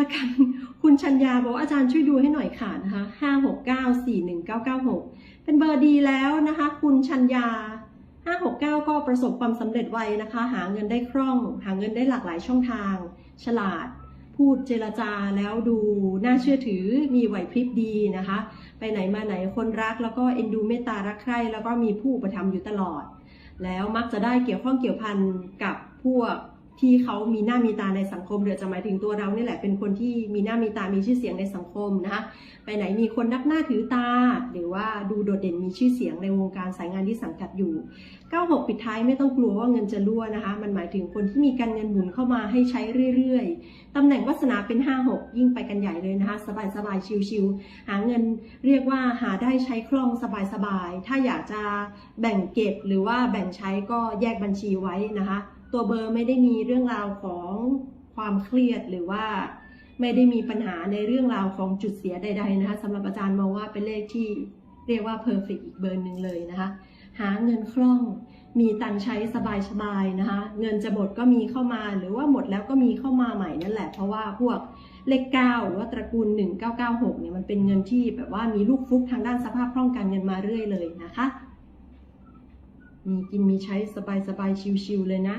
ละกัน คุณชัญญาบอกอาจารย์ช่วยดูให้หน่อยค่ะนะคะห้าหกเก้าสี่หนึ่งเก้าเก้าหกเป็นเบอร์ดีแล้วนะคะ คุณชัญญาห้าหกเก้าก็ประสบความสำเร็จไวนะคะ หาเงินได้คล่อง หาเงินได้หลากหลายช่องทาง ฉลาด พูดเจรจาแล้วดูน่าเชื่อถือมีไหวพริบดีนะคะ ไปไหนมาไหนคนรักแล้วก็เอ็นดูเมตตารักใคร่แล้วก็มีผู้ประทับอยู่ตลอด แล้วมักจะได้เกี่ยวข้องเกี่ยวพันกับพวก ที่เขามีหน้ามีตาในสังคมหรือจะหมายถึงตัวเรานี่แหละเป็นคนที่มีหน้ามีตามีชื่อเสียงในสังคมนะคะไปไหนมีคนนับหน้าถือตา หรือว่าดูโดดเด่นมีชื่อเสียงในวงการสายงานที่สังกัดอยู่ 96 ปิดท้ายไม่ต้องกลัวว่าเงินจะรั่วนะคะ มันหมายถึงคนที่มีการเงินหมุนเข้ามาให้ใช้เรื่อยๆตำแหน่งวาสนาเป็น 56 ยิ่งไปกันใหญ่เลยนะคะ สบายๆชิวๆหาเงินเรียกว่าหาได้ใช้คล่องสบายๆถ้าอยากจะแบ่งเก็บหรือว่าแบ่งใช้ก็แยกบัญชีไว้นะคะ ตัวเบอร์ไม่ได้มีเรื่องราวของความเครียดหรือว่าไม่ได้มีปัญหาในเรื่องราวของจุดเสียใด ๆ นะคะสำหรับอาจารย์มองว่าเป็นเลขที่เรียกว่าเพอร์เฟกอีกเบอร์หนึ่งเลยนะคะ หาเงินคล่องมีตังใช้สบายๆนะคะ เงินจะหมดก็มีเข้ามาหรือว่าหมดแล้วก็มีเข้ามาใหม่นั่นแหละ เพราะว่าพวกเลขเก้าหรือว่าตระกูล 1996เนี่ยมันเป็นเงินที่แบบว่ามีลูกฟุกทางด้านสภาพคล่องการเงินมาเรื่อยเลยนะคะ มีกินมีใช้สบายๆชิวๆเลยนะ